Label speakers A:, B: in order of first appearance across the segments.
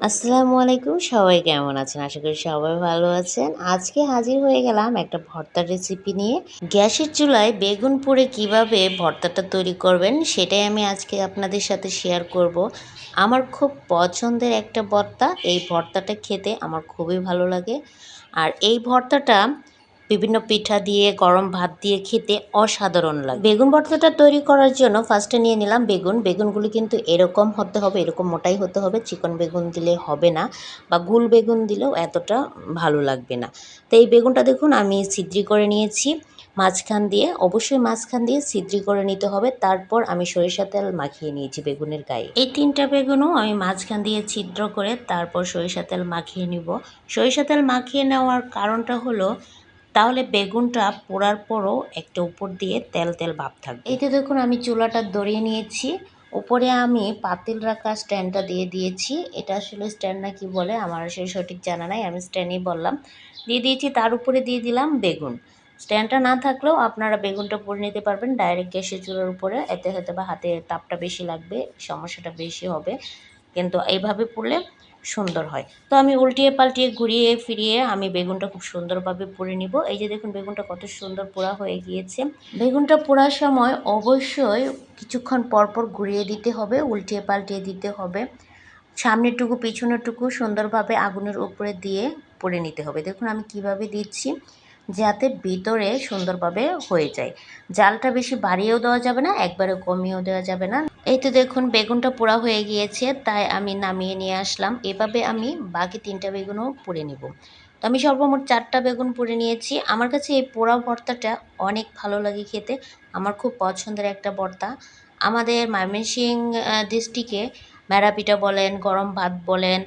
A: আসসালামু আলাইকুম, সবাই কেমন আছেন? আশা করি সবাই ভালো আছেন। আজকে হাজির হয়ে গেলাম একটা ভর্তার রেসিপি নিয়ে। গ্যাসের চুলায় বেগুন পুড়ে কীভাবে ভর্তাটা তৈরি করবেন সেটাই আমি আজকে আপনাদের সাথে শেয়ার করব। আমার খুব পছন্দের একটা ভর্তা, এই ভর্তাটা খেতে আমার খুবই ভালো লাগে। আর এই ভর্তাটা বিভিন্ন পিঠা দিয়ে, গরম ভাত দিয়ে খেতে অসাধারণ লাগে। বেগুন ভর্তাটা তৈরি করার জন্য ফার্স্টে নিয়ে নিলাম বেগুন। বেগুনগুলি কিন্তু এরকম হতে হবে, এরকম মোটাই হতে হবে। চিকন বেগুন দিলে হবে না বা গুল বেগুন দিলেও এতটা ভালো লাগবে না। তো এই বেগুনটা দেখুন আমি ছিদ্রি করে নিয়েছি। মাঝখান দিয়ে, অবশ্যই মাঝখান দিয়ে ছিদ্রি করে নিতে হবে। তারপর আমি সরিষা তেল মাখিয়ে নিয়েছি বেগুনের গায়ে। এই তিনটা বেগুনও আমি মাঝখান দিয়ে ছিদ্র করে তারপর সরিষা তেল মাখিয়ে নিব। সরিষা তেল মাখিয়ে নেওয়ার কারণটা হলো তাহলে বেগুনটা পোড়ার পরও একটা উপর দিয়ে তেল তেল ভাব থাকবে। এই তো দেখুন, আমি চুলাটা ধরিয়ে নিয়েছি। উপরে আমি পাতিল রাখা স্ট্যান্ডটা দিয়ে দিয়েছি। এটা আসলে স্ট্যান্ড না কি বলে, আমার আসলে সঠিক জানা নাই, আমি স্ট্যান্ডই বললাম। দিয়ে দিয়েছি, তার উপরে দিয়ে দিলাম বেগুন। স্ট্যান্ডটা না থাকলেও আপনারা বেগুনটা পরে নিতে পারবেন ডাইরেক্ট গ্যাসের চুলার উপরে। এতে হয়তো বা হাতে তাপটা বেশি লাগবে, সমস্যাটা বেশি হবে। কিন্তু এইভাবে পড়লে সুন্দর হয়। তো আমি উল্টিয়ে পাল্টিয়ে ঘুরিয়ে ফিরিয়ে আমি বেগুনটা খুব সুন্দরভাবে পুড়ে নিব। এই যে দেখুন বেগুনটা কত সুন্দর পোড়া হয়ে গিয়েছে। বেগুনটা পোড়ার সময় অবশ্যই কিছুক্ষণ পরপর ঘুরিয়ে দিতে হবে, উল্টিয়ে পাল্টিয়ে দিতে হবে। সামনেরটুকু পিছনেরটুকু সুন্দরভাবে আগুনের উপরে দিয়ে পুড়ে নিতে হবে। দেখুন আমি কীভাবে দিচ্ছি, যাতে ভিতরে সুন্দরভাবে হয়ে যায়। জালটা বেশি বাড়িয়েও দেওয়া যাবে না একবারে কমিয়েও দেওয়া যাবে না। এই তো দেখুন, বেগুনটা পোড়া হয়ে গিয়েছে, তাই আমি নামিয়ে নিয়ে আসলাম। এভাবে আমি বাকি তিনটা বেগুনও পুড়ে নিব। তো আমি সর্বমোট চারটা বেগুন পুড়ে নিয়েছি। আমার কাছে এই পোড়া ভর্তাটা অনেক ভালো লাগে খেতে। আমার খুব পছন্দের একটা ভর্তা। আমাদের ময়মনসিং ডিস্ট্রিক্টে পিঠা বলেন, গরম ভাত বলেন,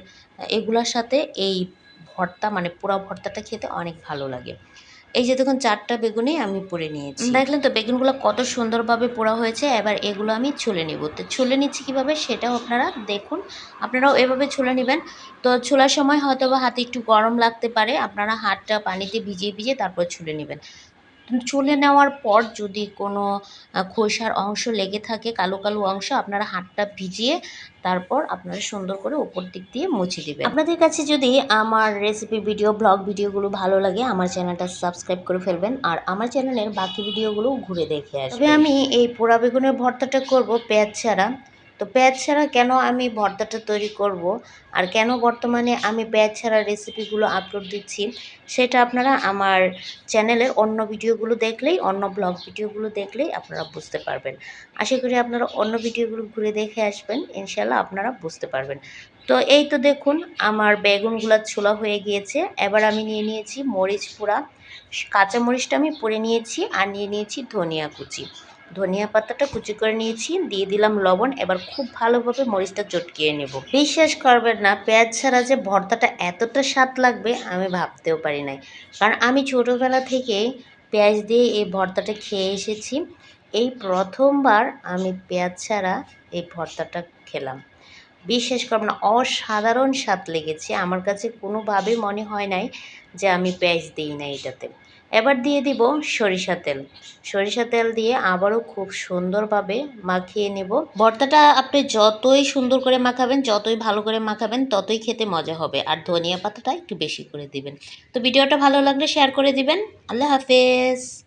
A: এগুলোর সাথে এই ভর্তা মানে পোড়া ভর্তাটা খেতে অনেক ভালো লাগে। এই যে দেখুন চারটা বেগুনই আমি পরে নিয়েছি। দেখলেন তো বেগুনগুলো কত সুন্দরভাবে পোড়া হয়েছে এবার এগুলো আমি ছুলে নিব। তো ছুলে নিচ্ছি কীভাবে সেটাও আপনারা দেখুন। আপনারাও এভাবে ছুলে নেবেন। তো ছোলার সময় হয়তো বা হাতে একটু গরম লাগতে পারে আপনারা হাতটা পানিতে ভিজিয়ে ভিজিয়ে তারপর ছুলে নেবেন। চুলে নেওয়ার পর যদি কোনো খোসার অংশ লেগে থাকে কালো কালো অংশ আপনারা হাতটা ভিজিয়ে তারপর আপনারা সুন্দর করে উপর দিক দিয়ে মুছে দেবেন। আপনাদের কাছে যদি আমার রেসিপি ভিডিও ব্লগ ভিডিওগুলো ভালো লাগে আমার চ্যানেলটা সাবস্ক্রাইব করে ফেলবেন আর আমার চ্যানেলের বাকি ভিডিওগুলো ঘুরে দেখে আসবে আমি এই পোড়া বেগুনের ভর্তাটা করব পেঁয়াজ ছাড়া। তো পেঁয়াজ ছাড়া কেন আমি ভর্তাটা তৈরি করব? আর কেন বর্তমানে আমি পেঁয়াজ ছাড়া রেসিপিগুলো আপলোড দিচ্ছি? সেটা আপনারা আমার চ্যানেলের অন্য ভিডিওগুলো দেখলেই, অন্য ব্লগ ভিডিওগুলো দেখলেই আপনারা বুঝতে পারবেন। আশা করি আপনারা অন্য ভিডিওগুলো ঘুরে দেখে আসবেন ইনশাল্লাহ আপনারা বুঝতে পারবেন। তো এই তো দেখুন, আমার বেগুনগুলো ছোলা হয়ে গিয়েছে। এবার আমি নিয়ে নিয়েছি মরিচ পোড়া। কাঁচা মরিচটা আমি পরে নিয়েছি আর নিয়ে নিয়েছি ধনিয়া কুচি। ধনিয়া পাতাটা কুচি করে নিয়েছি, দিয়ে দিলাম লবণ, এবার খুব ভালোভাবে মরিচটা চটকিয়ে নেব। বিশ্বাস করবেন না, পেঁয়াজ ছাড়া যে ভর্তাটা এতটা স্বাদ লাগবে, আমি ভাবতেও পারি নাই। কারণ আমি ছোটোবেলা থেকেই পেঁয়াজ দিয়ে এই ভর্তাটা খেয়ে এসেছি। এই প্রথমবার আমি পেঁয়াজ ছাড়া এই ভর্তাটা খেলাম। বিশ্বাস করবেন না, অসাধারণ স্বাদ লেগেছে। আমার কাছে কোনোভাবে মনে হয় নাই যে আমি পেঁয়াজ দিই না এটাতে। এবার দিয়ে দিব সরিষা তেল। সরিষা তেল দিয়ে আবারও খুব সুন্দরভাবে মাখিয়ে নেব। ভর্তাটা আপনি যতই সুন্দর করে মাখাবেন, যতই ভালো করে মাখাবেন, ততই খেতে মজা হবে। আর ধনিয়া পাতাটা একটু বেশি করে দিবেন। তো ভিডিওটা ভালো লাগলে শেয়ার করে দিবেন। আল্লাহ হাফেজ।